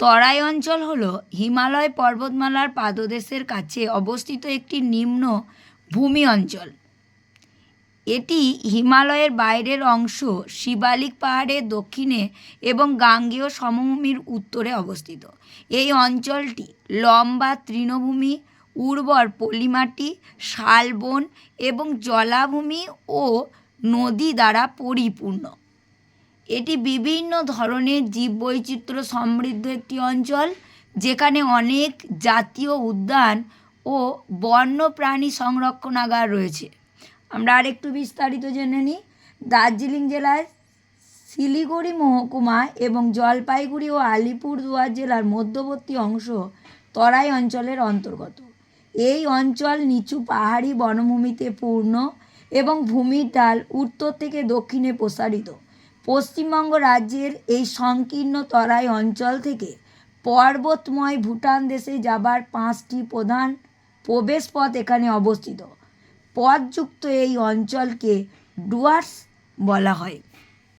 তরাই অঞ্চল হল হিমালয় পর্বতমালার পাদদেশের কাছে অবস্থিত একটি নিম্ন ভূমি অঞ্চল। এটি হিমালয়ের বাইরের অংশ শিবালিক পাহাড়ের দক্ষিণে এবং গাঙ্গেয় সমভূমির উত্তরে অবস্থিত। এই অঞ্চলটি লম্বা তৃণভূমি, উর্বর পলিমাটি, শালবন এবং জলাভূমি ও নদী দ্বারা পরিপূর্ণ। এটি বিভিন্ন ধরনের জীববৈচিত্র্য সমৃদ্ধ একটি অঞ্চল, যেখানে অনেক জাতীয় উদ্যান ও বন্যপ্রাণী সংরক্ষণাগার রয়েছে। আমরা আরেকটু বিস্তারিত জেনে নিই। দার্জিলিং জেলায় শিলিগুড়ি মহকুমা এবং জলপাইগুড়ি ও আলিপুরদুয়ার জেলার মধ্যবর্তী অংশ তরাই অঞ্চলের অন্তর্গত। এই অঞ্চল নিচু পাহাড়ি বনভূমিতে পূর্ণ এবং ভূমির ঢাল উত্তর থেকে দক্ষিণে প্রসারিত। পশ্চিমবঙ্গ রাজ্যের এই সংকীর্ণ তরাই অঞ্চল থেকে পর্বতময় ভুটান দেশে যাবার পাঁচটি প্রধান প্রবেশপথ এখানে অবস্থিত। পথযুক্ত এই অঞ্চলকে ডুয়ার্স বলা হয়।